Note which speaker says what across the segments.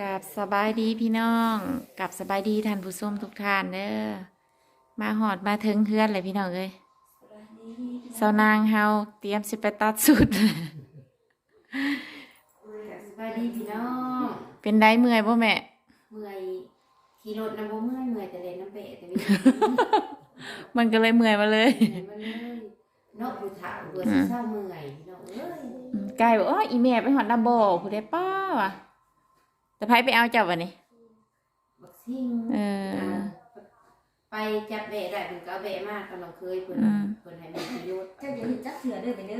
Speaker 1: กับสบายดีพี่น้องกับสบายดีท่านผู้ชมทุกท่านเด้อมาหอดมาถึงเฮือนเลยพี่น้องเอ้ยสาวนางเฮาเตรียมสิไปตัดสุด
Speaker 2: สบายดีพี่น้อง
Speaker 1: เป็นได้เมื่อยบ่แม่
Speaker 2: เมื่อยขี่รถน้ำบ่เมื่อยเมื่อยแต่เล่นน้ำเปะแต่ไม่
Speaker 1: มันก็เลยเมื่อยมาเลย
Speaker 2: เมื่อยมันเลยเนาะผู้ถามเบื่อสิเศร้าเมื่อยเนาะเอ้ย
Speaker 1: อืมไก่บอกอ๋ออีแม่ไปหอดดับโบผู้ใดป้าวะแต่ ไผไปเอาเจ้าวันนี้
Speaker 2: บักซิ่ง
Speaker 1: เออา
Speaker 2: ไปจับเบะได้เพิ่นก็เอาเบะมากกำลังเคยเพิ่น
Speaker 1: อืม
Speaker 2: เพิ่นให้มีประโยชน์
Speaker 3: เจ้าอย่าเห็นจักเสือเด้อไปเด้อ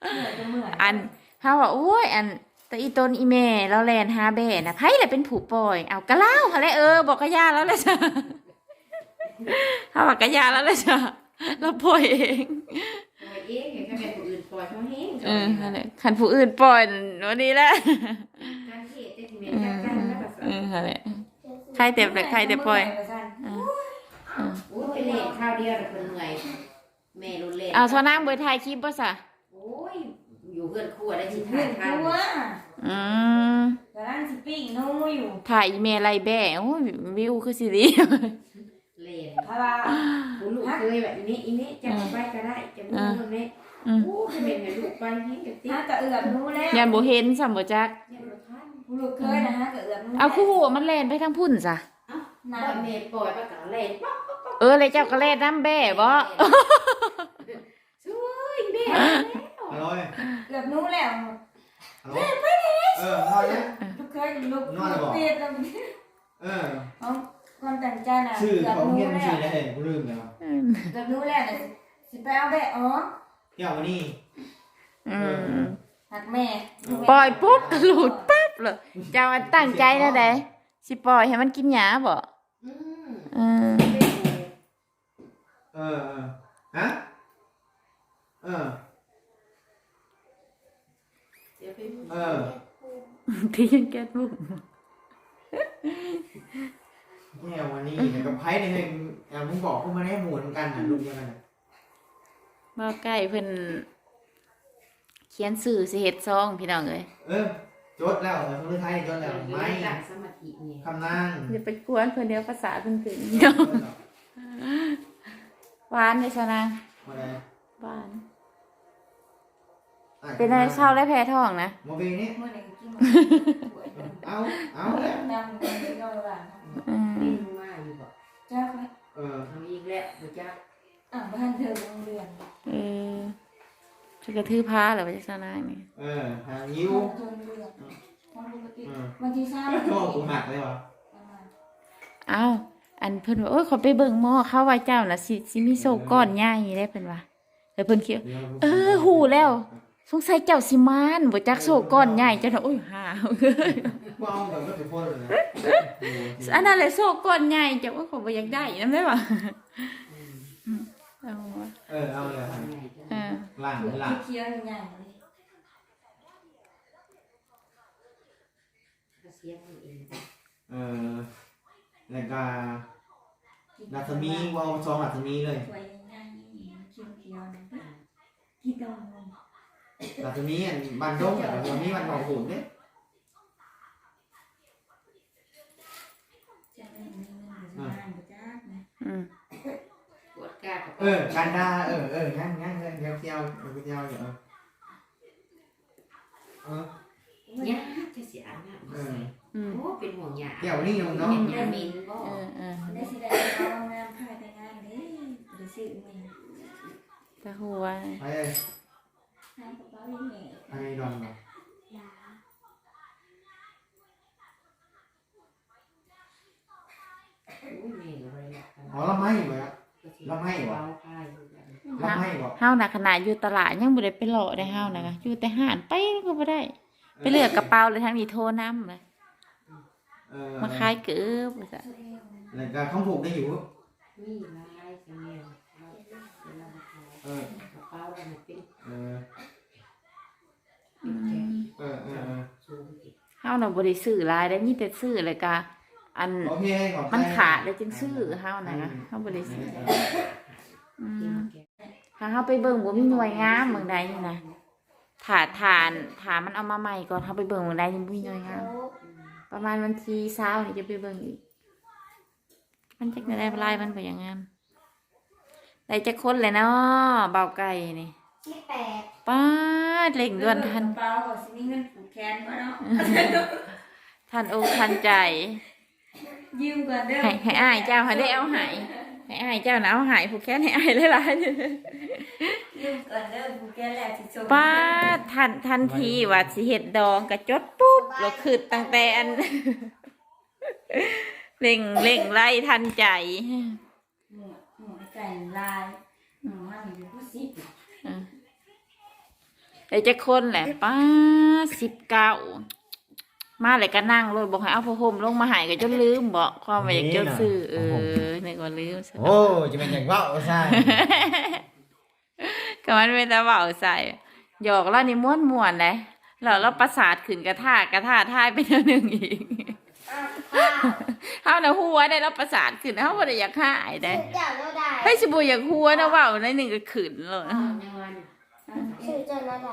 Speaker 3: เมื่อยจะเมื่อย
Speaker 1: อันเฮาว่าโอ้ย อันแต่อีตนอีแม่เราแลนหาแบ่น่ะไผแหละเป็นผู้ปล่อย เอากะเล่าหั่นแหละเออ บอกกะยาแล้วแหละจ้ะเฮาว่ากะยาแล้วแหละจ้ะเราปล่อยเอง
Speaker 2: ปล่อยเองเห็น ล่อยเขาเอง
Speaker 1: เออนั่นแหละคันผู้อื่นปล่อยวันนี้แหละ
Speaker 2: การเทศได้ที่แม่
Speaker 1: เอ
Speaker 2: จั
Speaker 1: อ
Speaker 2: ดการแล้วก็ส
Speaker 1: เออนั่นแหละใครเต็มเลยใครเต็มปล่อยเออ
Speaker 2: โอ้ยไปเล่นข้าวเดียวแล้วเพิ่นเมื่อยแม่รุนเล่น
Speaker 1: เอาซอนางเบอร์ถ่ายคลิปบ่ซะ
Speaker 2: โอ้ยอยู่เพื่อนครัวได้สิ
Speaker 3: เพื่
Speaker 2: ทา
Speaker 3: อนน
Speaker 2: ข้าว
Speaker 3: ตัว
Speaker 1: อืม
Speaker 3: กำลังสิปิ้งหนูอยู่
Speaker 1: ถ่ายอีเมลไรแบ่โอ้ยวิวคือสิดี
Speaker 2: เล่น
Speaker 3: พารา
Speaker 2: ผู้ลูกเคยแบบนี้อีนี้จะไปก็ได้จะมือตรงนี้
Speaker 1: อืม
Speaker 2: โอ้จะเป็นไงลูกไปนี่จะติด
Speaker 3: ฮะกะเอือบหนูแล้ว
Speaker 1: ยันบ่เห็นซ้ํบ่จัก
Speaker 2: ยังบ่ทัน
Speaker 3: ผู้ลูกเคยนะฮะกะเอือบหนู
Speaker 1: เอาคู่หัวมันแล่นไปทางพุ่นซะ
Speaker 3: น้
Speaker 2: บ่แม่ปล่อยไปกับเล่นป๊อก
Speaker 1: เออเลยเจ้าก็แล่นน้ำแบ่บ่
Speaker 2: ช่วยแม่
Speaker 4: อร่อยำ
Speaker 3: เอือบหนูแล้ว
Speaker 4: อร่อยเออทอดนะ
Speaker 3: ลูกเคยลูก
Speaker 4: นอนแล้วบอก
Speaker 3: เปียกแล้ว
Speaker 4: เออ
Speaker 3: เอาความตั้งใจน่ะ
Speaker 4: ชื่อ
Speaker 3: เอือบ
Speaker 4: ของ
Speaker 3: หนู
Speaker 4: เฮียน
Speaker 3: แล้ว
Speaker 4: ชื่ออะไรกูลืมแล้ว
Speaker 3: เอือบหนูแล้วน่ะสิไปเอาแบะอ๋อ
Speaker 4: เที่ยววันนี้
Speaker 1: อืม
Speaker 3: หักแม่
Speaker 1: ปล่อยปุ๊บหลุดปั๊บเลยเจ้าอันตั้งใจแล้วเด้สิปล่อยให้มันกินหญ้าบ่
Speaker 2: อืม
Speaker 1: อืม
Speaker 4: เออเออฮะเออ
Speaker 2: เดี๋ยวไป
Speaker 4: เออ
Speaker 1: ที่ยังแก้บุก
Speaker 4: เที่ยววันนี้แต่กับไพ่เนี่ยแอบมึงบอกพวกมันให้หมุนกันนะลูกเดียวกัน น่ะ
Speaker 1: บ่ใกล้เพิ่นเขียนสื่อสิเฮ็ดซองพี่น้องเอ้ย
Speaker 4: เออจดแล้วเออทุกไทยจดแล้วไม่
Speaker 2: ตั้งสมาธินี่
Speaker 4: คำนั่ง
Speaker 1: อย่าไปกวนเพิ่นเดี๋ยวภาษาเพิ่นถึง
Speaker 4: จดแล้ว
Speaker 1: หวานเลยซะนาง
Speaker 4: มาเลย
Speaker 1: หวาน
Speaker 4: อะ
Speaker 1: เป็นอะไรเศร้าและแพ้ท้องนะ
Speaker 4: โมเบนี่
Speaker 3: เมื่อไหร่กิน
Speaker 4: เอาเอาแล้ว
Speaker 3: นำกันยอดว่า
Speaker 1: อืม
Speaker 2: นี่มาอยู่บ่
Speaker 3: จ้าไหม
Speaker 4: เออ
Speaker 2: ทำอีกแล้วบ่จัก
Speaker 3: อะบ้านเธอโรงเรียน
Speaker 1: เออจะกระทืบผ้าเหรอวะจ๊ะนางนี่
Speaker 4: เออหางยิ้ว
Speaker 3: โรงเรียนวันปกติ
Speaker 4: เออ
Speaker 3: วันที่สาม
Speaker 4: โอ้กูหักเลยวะ
Speaker 1: เอ้าอันเพิ่นว่าโอ้ยขอไปเบิ่งหม้อเข้าว่าเจ้าน่ะสิสิมีโซก้อนใหญ่ได้เพิ่นว่าแล้วเพิ่นคิดว่า เออหูแล้ว สงสัยเจ้าสิมานบ่จักโซก้อนใหญ่จังน่ะโอ้ยหา
Speaker 4: ว่าเอาแต่ก็ถือโฟนเลยนะ
Speaker 1: อันนั้นแหละโซก้อนใหญ่เจ้าว่าเขาบ่อยากได้นำได้บ่ เอาวะ
Speaker 4: เออเอาเลย
Speaker 1: เออ
Speaker 4: ล่าง
Speaker 3: เขียว
Speaker 4: ล่าง
Speaker 3: เขียวใหญ่เลย
Speaker 2: เสียมันเอง
Speaker 4: เออแล้วก็รัศมีวาเอาซองรัศมีเลย
Speaker 3: สวยใหญ่เขียวเขียวนะกินดอง
Speaker 4: รัศมีอันบ้านดงแต่รัศมีบ้านหนองหุ่นเนี่ย ออการดาเออเอองั้นงั้นเลยเที่ยวเที่ยวเที่ยวเที่ยวเออเออ
Speaker 2: เนี่ยจะเสียอาบน้ำ
Speaker 4: เออ
Speaker 1: อืม
Speaker 2: โอ้เป็นห่วงหยา
Speaker 4: เที่ยวนี่ยังเนาะ
Speaker 2: ยังจะมินบ่
Speaker 1: เออเออ
Speaker 3: ได้สิได้เอางานพายแต่งานเด้หรือสิมี
Speaker 1: ตาหัว
Speaker 4: ไปเลย
Speaker 3: ทำกระเป๋าอีเมล
Speaker 4: ไปดอนมา
Speaker 2: โอ้ยแม่ก็บ่ได้
Speaker 4: อ๋อละไม่เหรอ
Speaker 2: เราให้บ่พาย
Speaker 4: ละไม่บอก
Speaker 1: เฮาน่ะขนาดอยู่ตลาดยังบ่ได้ไปเลาะได้เฮาน่ะอยู่แต่ห้านไปก็บ่ได้ ไปเลือกกระเป๋าเลยทั้งนี้โทรนำเลย
Speaker 4: เออ
Speaker 1: มาขายเกือบว่าซั่น
Speaker 4: แล้วก็ข้องผูกได้อยู่
Speaker 2: มีลายเสียงเราเป็นเราขาย
Speaker 4: เออ ก
Speaker 2: ระเป๋าเราเป็น
Speaker 4: เออ
Speaker 1: อืม
Speaker 4: เออเออเออ
Speaker 2: สูงติด
Speaker 1: เฮาน่ะบ่ได้ซื้อหลายได้มีแต่ซื้อเลยก็ อัน
Speaker 4: โอเคขอบใจ
Speaker 1: มันขาดเลยจึงซื้อเฮาน่ะนะเฮาบ่ได้ซื้ออื
Speaker 2: ที่
Speaker 1: ม
Speaker 2: มาแกะ
Speaker 1: ถ้าเฮาไปเบิ่งบ่มีหน่วยงามเมืองใดนี่นะถาทานถามันเอามาใหม่ก่อนเขาไปเบิ่งมันได้ยังบ่มีน้อยงามประมาณวันที่เช้านี่จะไปเบิ่งอีกมันจักได้ลายมันก็ยังงามได้จักคนเลยเนาะเบาไก่นี่
Speaker 3: ที่แปด
Speaker 1: ป้าดเล่งด่วนทัน
Speaker 3: เปล่าขอสิมีเงินผูกแขนมาเนาะ
Speaker 1: ทันอกทันใจ
Speaker 3: ยืมก่อนเด้อ
Speaker 1: ให้ให้อ้ายเจ้าให้ได้เอาใหายให้อ้ายเจ้านะเอาใหายผูกแค่ให้อ้ายหลายๆ
Speaker 3: ยืมก่อนเด้อผูกแขนแล้วสิส่ง
Speaker 1: ป้าดทันทันทีว่าสิเห็ดดองกระจดปุ๊บเราคือตั้งแต่อันเร่งเร่งไล่ทันใจ
Speaker 3: หมูหมูไก่ลายหมูมันอยู่ผู้สิบ
Speaker 1: เดี๋ยวจะคนแหละป้าสิบเก้า มาเลยก็นั่งเลยบอกให้เอาผ้าห่มลงมาใหายก็จนลืมบอกความว่าอยากเจ้าซื้อเออนึกว่าลืมซะ
Speaker 4: โอ้จะเป็นอย่างว่าใช่
Speaker 1: ก็มันเป็นตะเบาใส่หยอกแล้วนี่ม้วนม้วนๆเลยแล้วเราประสาทขึ้นกระท่ากระท่าท่ายไปเท่านึงอีกเฮาน่ะหัวได้แล้วประสาทขึ้นเฮาบ่ได้อยากหายได้
Speaker 5: ชื่อเจ้าเนาได้
Speaker 1: ให้สิบ่อยากหัวนะเว้าในหนึ่งก็ขึ้นเลย
Speaker 2: ยังวัน
Speaker 5: ชื่อเจ้าเนาได้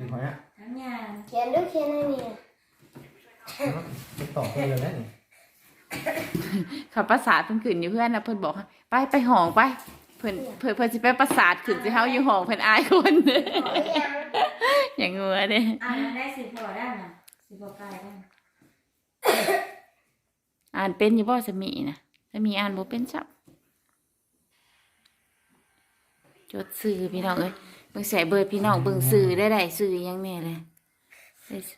Speaker 4: ถึงพอเนี่ย
Speaker 3: ทั้งยาง
Speaker 5: เขียนด้วยเขียนให้เนี่ย
Speaker 4: จะต่อเพื่อนเลยนะนี่
Speaker 1: เขาประสาทเพิ่นขึ้นอยู่เพื่อนนะเพิ่นบอกไปไปห้องไปเพิ่นเพิ่นเพิ่นสิไปประสาทขึ้นสิเฮาอยู่ห้องเพิ่นอายคน อ
Speaker 5: ย่า
Speaker 1: งงัวเด้
Speaker 3: อ่านได้สิบพอได้น่ะสิบพอไก่ได้
Speaker 1: อ่านเป็นอยู่บ่สมีนะสมีอ่านบ่เป็นซับจดสื่อพี่น้องเอ้ย เบิ่งใส่เบิดพี่น้องเบิ่งสื่อได้ได้สื่อยังแน่เลยได้ส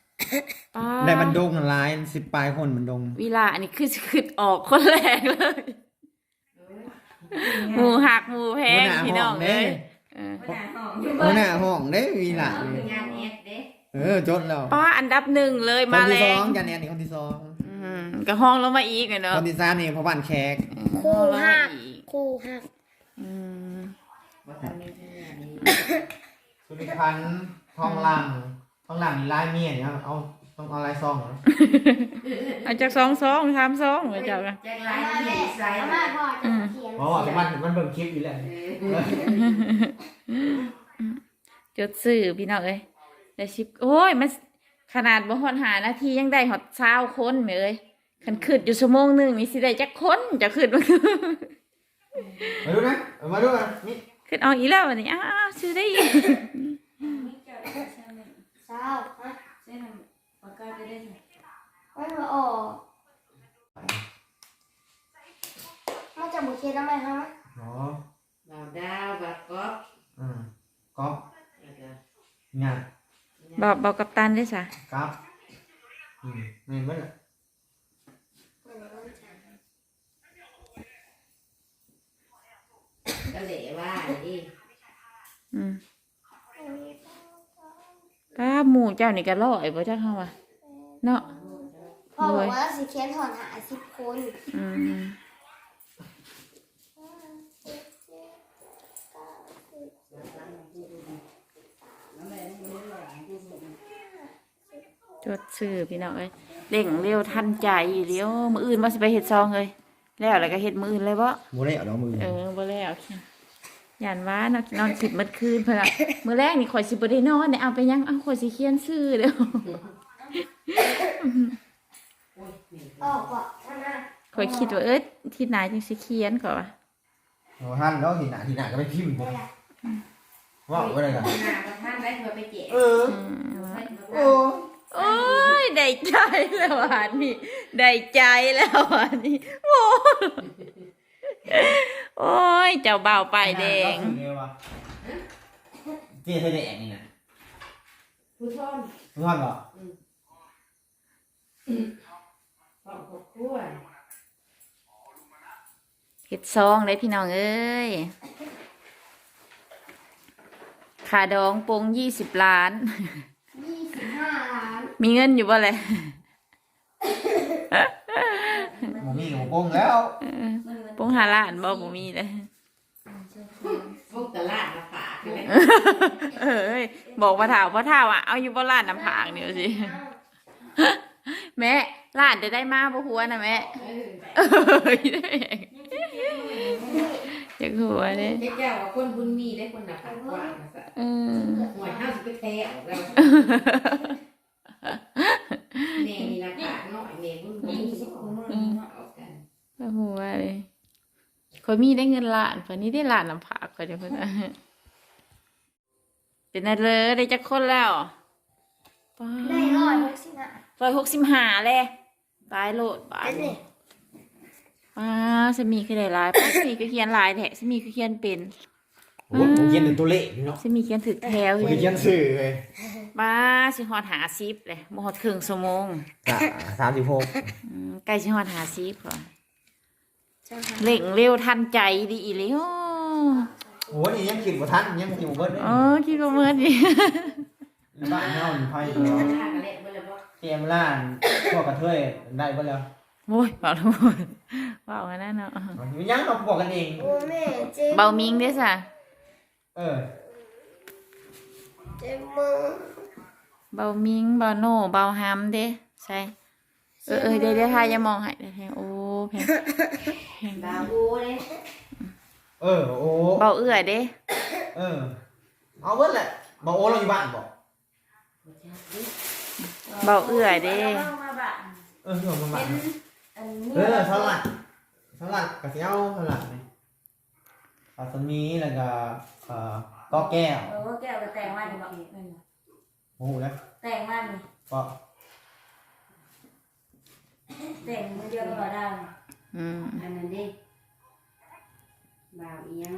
Speaker 1: ป้า
Speaker 4: ได้มันดงลายสิบปลายคนมันดง
Speaker 1: เวลาอันนี้คือคือออกคนแรกเลยหมูหักหมูแพงพี่น้องเอ้ยเออ
Speaker 3: ปัญหาห้องอยู่
Speaker 4: โอ้หน้าห้องได้วีละ
Speaker 2: งานเอสเด้
Speaker 4: เออจดแล้ว
Speaker 1: ป้าอันดับหนึ่งเลย
Speaker 4: คน
Speaker 1: มา
Speaker 4: ที่
Speaker 1: แร
Speaker 4: สองงจันเนี่ยนี่คนที่สอง
Speaker 1: อืมก็ห้องลงมาอีกอะเนาะ
Speaker 4: คนที่สามนี่พระบ้านแขก
Speaker 1: ห้องลงมาอีก
Speaker 5: ครูหัก
Speaker 4: สุริพันธ์ทองหลังทองหลังนี่ลายเมียเนี่ยเอาต้องเอาลายซองเหรอ
Speaker 1: เอาจากสองสองสามสองเหมือนเจ้ากัน
Speaker 2: แจ็คไลน์ที่ใส่
Speaker 5: อาม่าพ่อจะเขียน
Speaker 4: เพราะว่ามันมันเบิ่งคลิปอยู่แหละ
Speaker 1: จดสื่อพี่น้องเอ้ยได้ชิปโอ้ยมันขนาดบ่ฮอดหานาทียังได้ฮอดเช้าคนแม่เอ้ยคันขึ้นอยู่ชั่วโมงหนึงนี่สิได้จักคนจะขึ้นมา
Speaker 4: มาดูนะเอามาดูนะนี่
Speaker 1: ขึ้นออกอีกแล้ววันนี้อ้าวซื้อได้อีก
Speaker 3: มีเจ้าได้ใช่ไหม
Speaker 5: เศร้าฮะ
Speaker 3: ใช่ไหมปากกาจะได้ไหม
Speaker 5: ไม่มาออกมาจากบุเขียนทำไมฮะ
Speaker 4: อ๋อ
Speaker 2: บ่าวดาวบ่าวก๊อฟ
Speaker 4: อืมก๊ อฟ
Speaker 2: แล้วก็
Speaker 4: งาน
Speaker 1: บอกบอกกับตันได้ซะ
Speaker 4: กับอืมนี่มันอะ
Speaker 2: ก็เหละว่าดิ
Speaker 1: อืมป้าหมู่เจ้านี่ก็ร้อยบ่จักเฮาว่ะเนาะ
Speaker 5: พ่อบอกว่าสิเขียนถอนหาสิบคน
Speaker 1: อืมจดชื่อพี่น้องเอ้ยเร่งเร็วทันใจเดี๋ยวมื้ออื่นว่าสิไปเฮ็ดซองเลยแล้วแล้วก็เฮ็ดมื้ออื่นเลยบ่
Speaker 4: โมได้เอาดอกมือ
Speaker 1: เออบ่แล้ว ย่านว่าเนาะนอนคิดเมื่อคืนเพิ่นน่ะมื้อแรกนี่ข่อยสิบ่ได้นอนเนี่ยเอาไปยังเอาข่อยสิเขียนชื่อเด้อ
Speaker 5: ออกก่อนท่านน่ะ
Speaker 1: ข่อยคิดว่าเอ้ยที่ไหนจังสิเขียนก่อนวะ
Speaker 4: โอ้ท่านแล้วทีหน้าทีหน้าก็ไปพิมพ์ผมว่าว่าอะไรกัน
Speaker 2: หน้าก็ท่านได้เพื่อไปเจ๊
Speaker 4: เออ
Speaker 1: อืมว่า
Speaker 4: โอ้
Speaker 1: โอ้ยได้ใจแล้วอันนี้ได้ใจแล้วอันนี้โอ้ย โอ้ย เจ้าบ่าวป้ายแดง
Speaker 4: เจ๊เธอแดงนี่นะ
Speaker 2: ผู้ชม
Speaker 4: ทุกท่านเหรอ
Speaker 2: ของครอบครัว
Speaker 1: เฮ็ดซองเลยพี่น้องเอ้ยขาดองปงยี่สิบล้าน
Speaker 5: ยี่สิบห้าล้าน
Speaker 1: มีเงินอยู่บ่เลย
Speaker 4: หมูมีหมูโป้งแล้ว
Speaker 3: มันมัน
Speaker 1: ป งหาล้านบ่บ่มีเลย
Speaker 2: พวกตลาดมาฝากกันเลย
Speaker 1: เอ้ยบอกพ่อเฒ่าพ่อเฒ่าอะเอาอยู่บ่ล้านน้ำผางเดี๋ยวสิแม่ล้านจะได้มาบ่หัวนะแม่
Speaker 2: เออ
Speaker 1: เอ้ยจากหัวเด้
Speaker 2: เจ๊เจ้าว่าคนบุญมีได้คนหนักกว่านะสะ
Speaker 1: เออ
Speaker 2: หวยห้าสิบไปแท้ออกแล้วแม่นี่นะกากน้อยแม่บุญมี
Speaker 3: ยี่สิบคน
Speaker 2: อ
Speaker 3: เนาะ
Speaker 2: อกกัน
Speaker 1: จากหัวเลย คนมีได้เงินล้านคนนี้ได้ล้านลำผากคนเดียวเพิ่นว่าเป็นอะไรเลยได้จักคนแล้วป้า
Speaker 5: ได้ร้อยหกสิบห้า
Speaker 1: ร้อยหกสิบห้าเลยตายโลดบาท
Speaker 5: อันนี้
Speaker 1: ป้าสมีคือได้หลายป้าสมีคือเขียนหลายแท้สมีคือเขียนเป็น
Speaker 4: โอ้โหผมเขียนเป็นตัวเลขเนาะ
Speaker 1: สมีเขียนถึกแถว
Speaker 4: ผม
Speaker 1: อยู่
Speaker 4: เขียนสื่อเลย
Speaker 1: ป้าสิฮอดหาซิปเลยบ่ฮอดครึ่งชั่วโมง
Speaker 4: กะสามสิบหก
Speaker 1: อืมใกล้สิฮอดหาซิปก่อน
Speaker 5: จังหวะ
Speaker 1: เร่งเร็วทันใจดีอีหลีโอ้
Speaker 4: โอ้โหนี่ยังคิดว่าทันยังคิดว่าเบิร์ดเลย
Speaker 1: เออคิดว่าเมื่อดี
Speaker 4: บ้านเฮาอยู่ไพ่
Speaker 2: เอ
Speaker 4: เนาะ
Speaker 2: อข้างกันแหละเบิ่งแล้วบ่
Speaker 4: เตรียมล้านพวกกระเทยได้เบิดแล้ว
Speaker 1: โอ้ยเบาทุกคนเบากันนั่นเนาะ
Speaker 4: มันยังเราบอกกันเอง
Speaker 5: โอ้แม่เจ็บ
Speaker 1: เบามิงเด้อจ้ะ
Speaker 4: เออ
Speaker 5: เจ็บมือ
Speaker 1: เบามิงเบาโน่เบาฮัมเด้ใช่เออเออเดี๋ยวเดี๋ยวทายจะมองให้เดี๋ยวทายโอ้ แพงแพง
Speaker 2: ดาวโอ้เลย
Speaker 4: เออโอ้
Speaker 1: เบาเอื้อเด้
Speaker 4: เออ เอาเบิดแหละบอกโอ้เราอยู่บ้านบอก
Speaker 1: เบาเอื้อเด้
Speaker 3: เอามาบ้าน
Speaker 4: เอออยู่บ้าน
Speaker 3: เป็นอันนี้
Speaker 4: เออสลัดสลัดกระเทียมสลัดนี่ปลาสมีแล้วก็เอ่อก็แก้ว
Speaker 3: เออแก้วก็แต่งมาดิบอกนั่นน่ะ
Speaker 4: โอ้โหแล้ว
Speaker 3: แต่งมาดิ
Speaker 4: ก็
Speaker 3: แต่งมือเดียวก็บ่ได้
Speaker 1: อืม
Speaker 2: อันนั้นดิบ่าวอีหยัง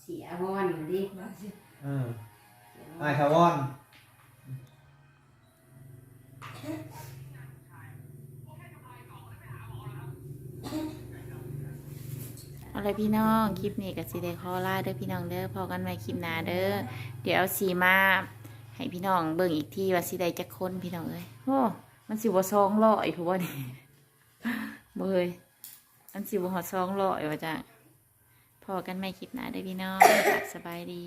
Speaker 2: เสียฮอนดิ
Speaker 4: เออไอายทาวอน
Speaker 1: เอาเลยพี่น้อง คลิปนี้กับสีเดคอล่าเด้อพี่น้องเด้อพอกันใหม่คลิปหน้าเด้อ เดี๋ยวเอาสีมา ให้พี่น้องเบิ่งอีกทีว่าสีใดจะค้นพี่น้องเอ้ยโอ้ มันสิบ่ซองลอยผัวนี่เบยมันสิบ่ฮอดซองลอยว่าจ้ะพอกันไหม่คลิปหน้าเด้อพี่น้องสบายดี